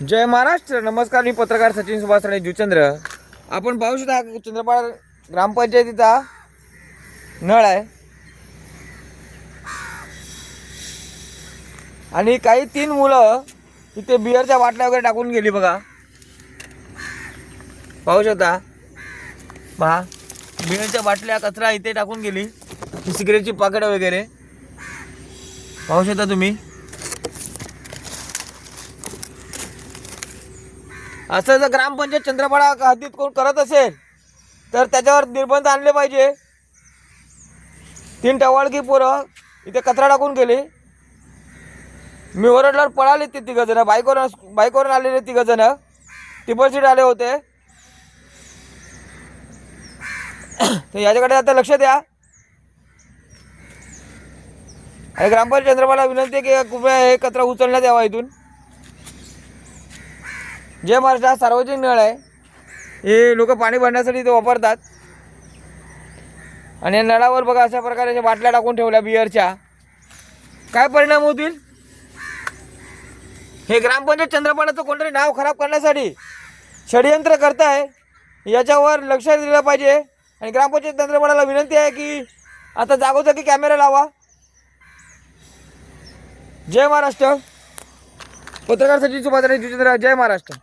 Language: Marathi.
जय महाराष्ट्र. नमस्कार मी पत्रकार सचिन सुभाष राणे जुचंद्र. आपण पाहू शकता चंद्रपाड चंद्रपाळ ग्रामपंचायतीचा नळ आहे. आणि काही तीन मुलं इथे बिअरच्या बाटल्या वगैरे टाकून गेली बघा. पाहू शकता. पहा बिअरच्या बाटल्या कचरा इथे टाकून गेली. सिगरेटची पाकडं वगैरे. पाहू शकता तुम्ही. असं जर ग्रामपंचायत चंद्रपाडा हद्दीत कोण करत असेल तर त्याच्यावर निर्बंध आणले पाहिजे. तीन टवाळकी पोरं इथे कचरा टाकून गेले. मी ओरडल्यावर पळाले ते तिघ जण. बाईकवर बाईकवरून आलेले तिघ जण. टिपर सीट आले होते. तर याच्याकडे आता लक्ष द्या. आणि ग्रामपंचायत चंद्रपाला विनंती आहे की कृपया हे कचरा उचलण्यात यावा इथून. जय महाराष्ट्र हा सार्वजनिक नळ आहे हे लोक पाणी भरण्यासाठी ते वापरतात. आणि या नळावर बघा अशा प्रकारे अशा बाटल्या टाकून ठेवल्या बिअरच्या काय परिणाम होतील? हे ग्रामपंचायत चंद्रपाडाचं कोणतरी नाव खराब करण्यासाठी षडयंत्र करताय याच्यावर लक्ष दिलं पाहिजे. आणि ग्रामपंचायत चंद्रपाडाला विनंती आहे की आता जागोजागी कॅमेरा लावा. जय महाराष्ट्र. पत्रकार सचिव सुभाष जय महाराष्ट्र.